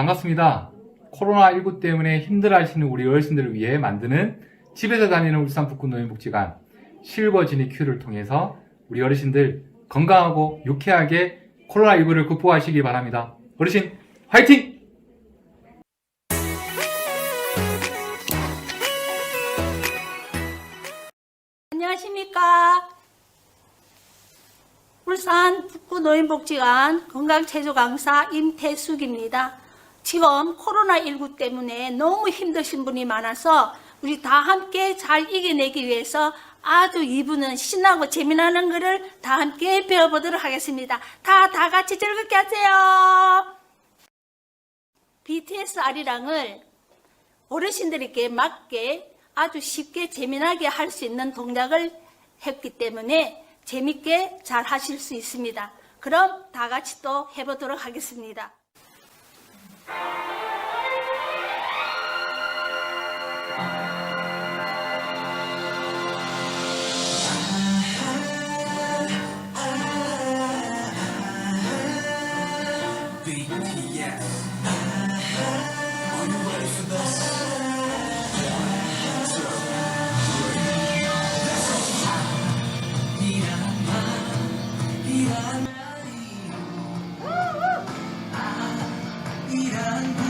반갑습니다. 코로나19 때문에 힘들어하시는 우리 어르신들을 위해 만드는 집에서 다니는 울산 북구 노인복지관 실버 지니 큐를 통해서 우리 어르신들 건강하고 유쾌하게 코로나19를 극복하시기 바랍니다. 어르신 화이팅! 안녕하십니까. 울산 북구 노인복지관 건강체조 강사 임태숙입니다. 지금 코로나19 때문에 너무 힘드신 분이 많아서 우리 다 함께 잘 이겨내기 위해서 아주 이분은 신나고 재미나는 것을 다 함께 배워보도록 하겠습니다. 다, 다 같이 즐겁게 하세요. BTS 아리랑을 어르신들에게 맞게 아주 쉽게 재미나게 할 수 있는 동작을 했기 때문에 재밌게 잘 하실 수 있습니다. 그럼 다 같이 또 해보도록 하겠습니다. Sunday.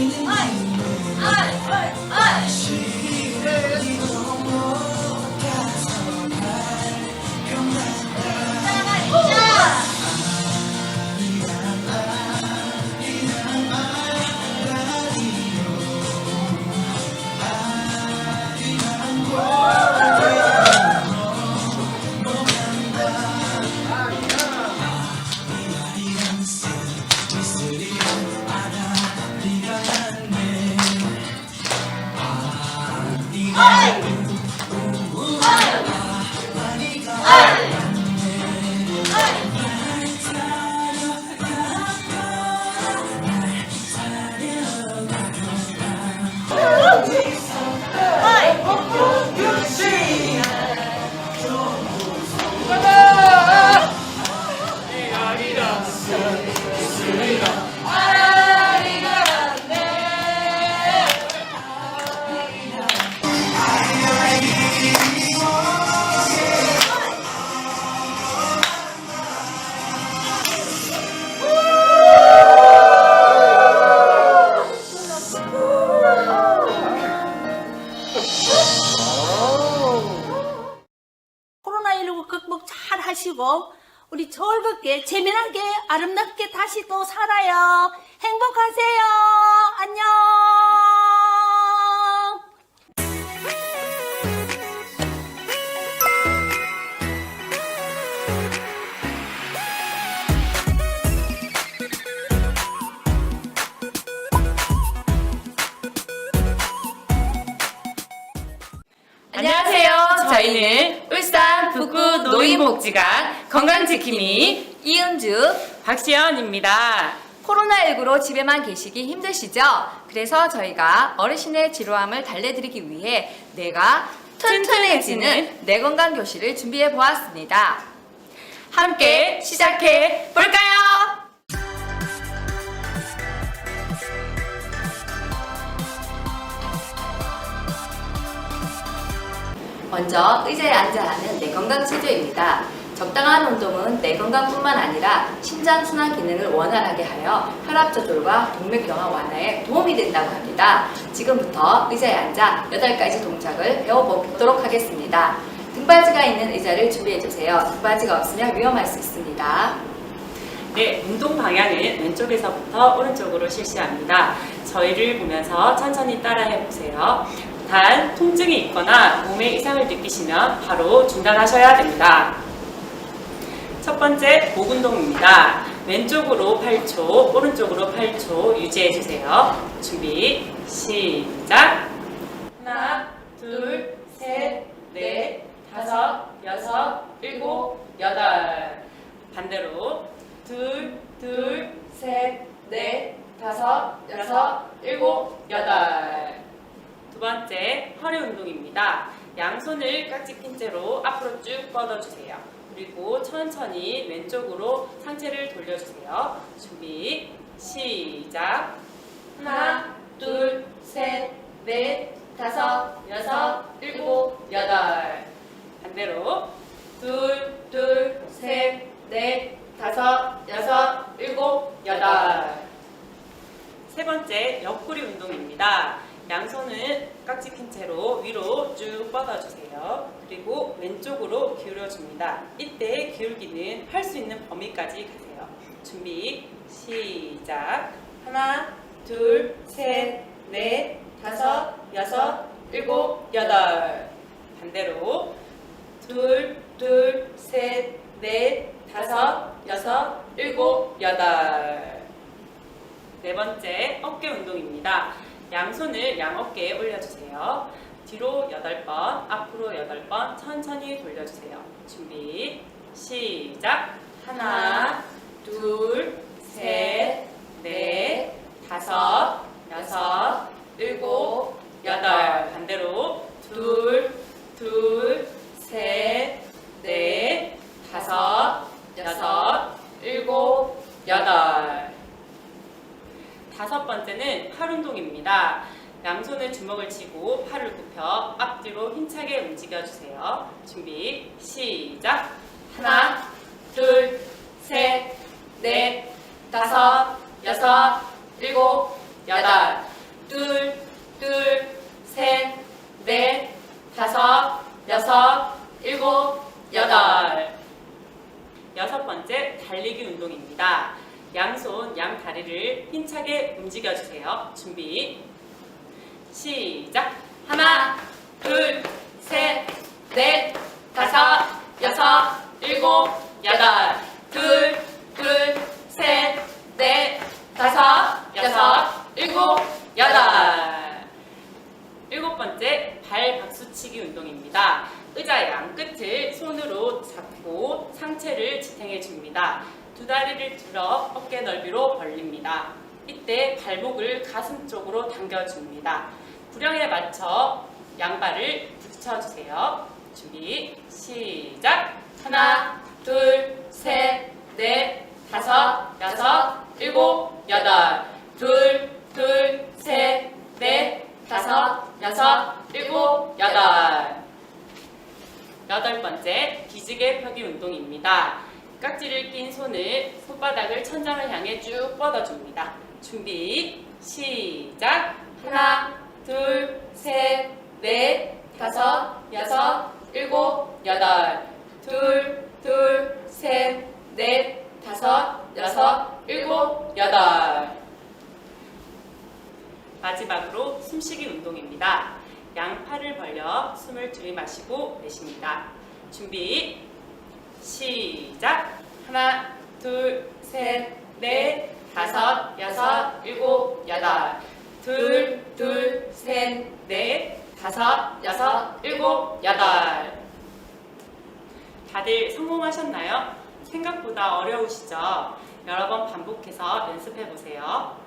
你的美 지 행복하세요. 안녕. 안녕하세요. 저희는 울산 북구 노인복지관 건강지킴이 이은주 박시연입니다. 코로나19로 집에만 계시기 힘드시죠? 그래서 저희가 어르신의 지루함을 달래드리기 위해 내가 튼튼해지는 내 건강 교실을 준비해 보았습니다. 함께 시작해 볼까요? 먼저 의자에 앉아 하는 내 건강 체조입니다. 적당한 운동은 내 건강뿐만 아니라 심장 순환 기능을 원활하게 하여 혈압 조절과 동맥 경화 완화에 도움이 된다고 합니다. 지금부터 의자에 앉아 8가지 동작을 배워보도록 하겠습니다. 등받이가 있는 의자를 준비해 주세요. 등받이가 없으면 위험할 수 있습니다. 네, 운동 방향은 왼쪽에서부터 오른쪽으로 실시합니다. 저희를 보면서 천천히 따라해 보세요. 단, 통증이 있거나 몸에 이상을 느끼시면 바로 중단하셔야 됩니다. 첫 번째, 목 운동입니다. 왼쪽으로 8초, 오른쪽으로 8초 유지해 주세요. 준비, 시작! 하나, 둘, 셋, 넷, 다섯, 여섯, 일곱, 여덟. 반대로 둘, 둘, 셋, 넷, 다섯, 여섯, 일곱, 여덟. 두 번째, 허리 운동입니다. 양손을 깍지 낀 채로 앞으로 쭉 뻗어주세요. 그리고 천천히 왼쪽으로 상체를 돌려주세요. 준비, 시작. 하나, 둘, 셋, 넷, 다섯, 여섯, 일곱, 여덟. 반대로 둘, 둘, 셋, 넷, 다섯, 여섯, 일곱, 여덟. 세 번째, 옆구리 운동입니다. 양손은 깍지 낀 채로 위로 쭉 뻗어주세요. 그리고 왼쪽으로 기울여줍니다. 이때 기울기는 할 수 있는 범위까지 가세요. 준비, 시작. 하나, 둘, 셋, 넷, 다섯, 여섯, 일곱, 여덟. 반대로 둘, 둘, 셋, 넷, 다섯, 여섯, 일곱, 여덟. 네 번째, 어깨 운동입니다. 양손을 양어깨에 올려주세요. 뒤로 8번, 앞으로 8번 천천히 돌려주세요. 준비, 시작. 하나, 둘, 셋, 넷, 다섯, 여섯, 일곱, 여덟. 반대로 둘, 둘, 셋, 넷, 다섯, 여섯, 일곱, 여덟. 다섯 번째는 팔 운동입니다. 양손을 주먹을 쥐고 팔을 굽혀 앞뒤로 힘차게 움직여 주세요. 준비, 시작. 하나, 둘, 셋, 넷, 다섯, 여섯, 일곱, 여덟. 둘, 둘, 셋, 넷, 다섯, 여섯, 일곱, 여덟. 여섯 번째, 달리기 운동입니다. 양손, 양 다리를 힘차게 움직여 주세요. 준비. 시작. 하나, 둘, 셋, 넷, 다섯, 여섯, 일곱, 여덟. 둘, 둘, 셋, 넷, 다섯, 여섯, 일곱, 여덟. 일곱 번째, 발 박수치기 운동입니다. 의자 양 끝을 손으로 잡고 상체를 지탱해 줍니다. 두 다리를 들어 어깨 넓이로 벌립니다. 이때 발목을 가슴 쪽으로 당겨줍니다. 구령에 맞춰 양발을 붙여주세요. 준비, 시작! 하나, 둘, 셋, 넷, 다섯, 여섯, 일곱, 여덟. 둘, 둘, 셋, 넷, 다섯, 여섯, 일곱, 여덟. 여덟 번째, 기지개 펴기 운동입니다. 깍지를 낀 손을 손바닥을 천장을 향해 쭉 뻗어줍니다. 준비, 시작! 하나, 둘, 셋, 넷, 다섯, 여섯, 일곱, 여덟, 둘, 둘, 셋, 넷, 다섯, 여섯, 일곱, 여덟. 마지막으로 숨쉬기 운동입니다. 양팔을 벌려 숨을 들이마시고 내쉽니다. 준비 시작 하나 둘셋넷 다섯 여섯 일곱 여덟 둘 둘 셋넷 다섯 여섯 일곱 여덟 다들 성공하셨나요? 생각보다 어려우시죠? 여러 번 반복해서 연습해 보세요.